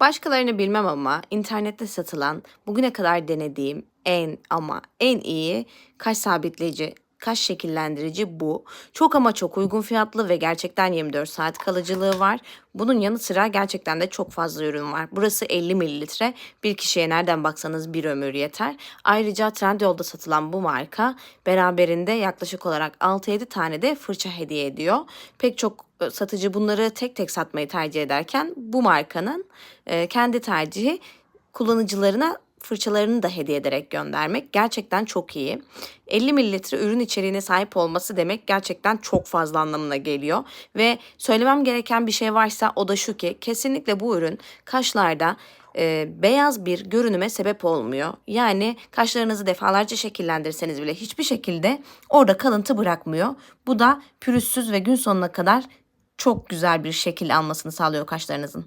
Başkalarını bilmem ama internette satılan bugüne kadar denediğim en ama en iyi kaş sabitleyici, kaş şekillendirici bu. Çok ama çok uygun fiyatlı ve gerçekten 24 saat kalıcılığı var. Bunun yanı sıra gerçekten de çok fazla ürün var. Burası 50 mililitre. Bir kişiye nereden baksanız bir ömür yeter. Ayrıca Trendyol'da satılan bu marka beraberinde yaklaşık olarak 6-7 tane de fırça hediye ediyor. Pek çok e, satıcı bunları tek tek satmayı tercih ederken bu markanın e, kendi tercihi kullanıcılarına fırçalarını da hediye ederek göndermek gerçekten çok iyi. 50 mililitre ürün içeriğine sahip olması demek gerçekten çok fazla anlamına geliyor. Ve söylemem gereken bir şey varsa o da şu ki kesinlikle bu ürün kaşlarda e, beyaz bir görünüme sebep olmuyor. Yani kaşlarınızı defalarca şekillendirseniz bile hiçbir şekilde orada kalıntı bırakmıyor. Bu da pürüzsüz ve gün sonuna kadar çok güzel bir şekil almasını sağlıyor kaşlarınızın.